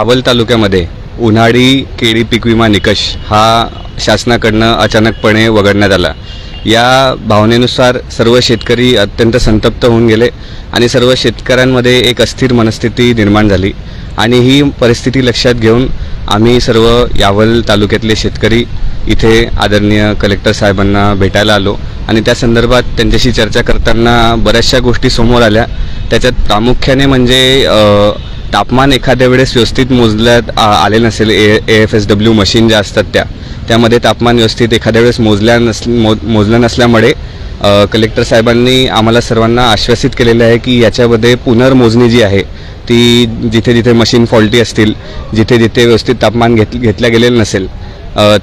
यावल तालुक्यामध्ये उन्हाळी केळी पीक विमा निकष हा शासनाकडनं अचानकपणे वगळण्यात आला. या भावनेनुसार सर्व शेतकरी अत्यंत संतप्त होऊन गेले आणि सर्व शेतकऱ्यांमध्ये एक अस्थिर मनस्थिती निर्माण झाली आणि ही परिस्थिती लक्षात घेऊन आम्ही सर्व यावल तालुक्यातले शेतकरी इथे आदरणीय कलेक्टर साहेबांना भेटायला आलो आणि त्या संदर्भात त्यांच्याशी चर्चा करताना बऱ्याचशा गोष्टी समोर आल्या. त्याच्यात प्रामुख्याने म्हणजे तापमान एखाद्या वेळेस व्यवस्थित मोजल्यात आ- आले नसेल A F S W machine ज्या असतात त्या त्यामध्ये तापमान व्यवस्थित एखाद्या वेळेस मोजल्या नस मो मोजलं नसल्यामुळे कलेक्टर साहेबांनी आम्हाला सर्वांना आश्वासित केलेलं आहे की याच्यामध्ये पुनर्मोजणी जी आहे ती जिथे जिथे मशीन फॉल्टी असतील जिथे जिथे व्यवस्थित तापमान घेत घेतल्या गेलेलं नसेल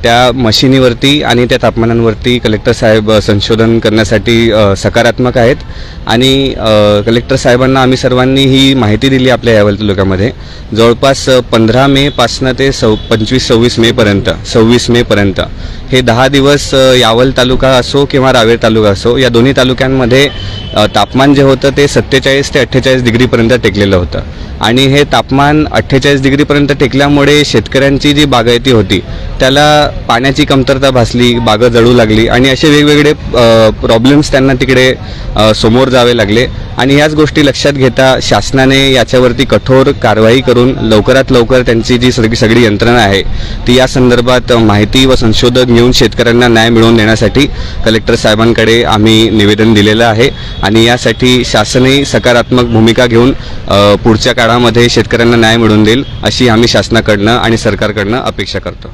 त्या मशिनीवरती आणि त्या तापमानांवरती कलेक्टर साहेब संशोधन करण्यासाठी सकारात्मक आहेत. आणि कलेक्टर साहेबांना आम्ही सर्वांनी ही माहिती दिली आपल्या यावल तालुक्यामध्ये जवळपास पंधरा मेपासनं ते सव पंचवीस सव्वीस मेपर्यंत सव्वीस मेपर्यंत हे दहा दिवस यावल तालुका असो किंवा रावेर तालुका असो या दोन्ही तालुक्यांमध्ये तापमान जे होतं ते सत्तेचाळीस ते अठ्ठेचाळीस डिग्रीपर्यंत टेकलेलं होतं. आणि हे तापमान अठ्ठेचाळीस डिग्रीपर्यंत टेकल्यामुळे शेतकऱ्यांची जी बागायती होती त्याला पाण्याची कमतरता भासली बागं जळू लागली आणि असे वेगवेगळे प्रॉब्लेम्स त्यांना तिकडे समोर जावे लागले. आणि ह्याच गोष्टी लक्षात घेता शासनाने याच्यावरती कठोर कारवाई करून लवकरात लवकर त्यांची जी सगळी सगळी यंत्रणा आहे ती या संदर्भात माहिती व संशोधक घेऊन शेतकऱ्यांना न्याय मिळवून देण्यासाठी कलेक्टर साहेबांकडे आम्ही निवेदन दिलेलं आहे. आणि यासाठी शासनही सकारात्मक भूमिका घेऊन पुढच्या काळामध्ये शेतकऱ्यांना न्याय मिळवून देईल अशी आम्ही शासनाकडनं आणि सरकारकडनं अपेक्षा करतो.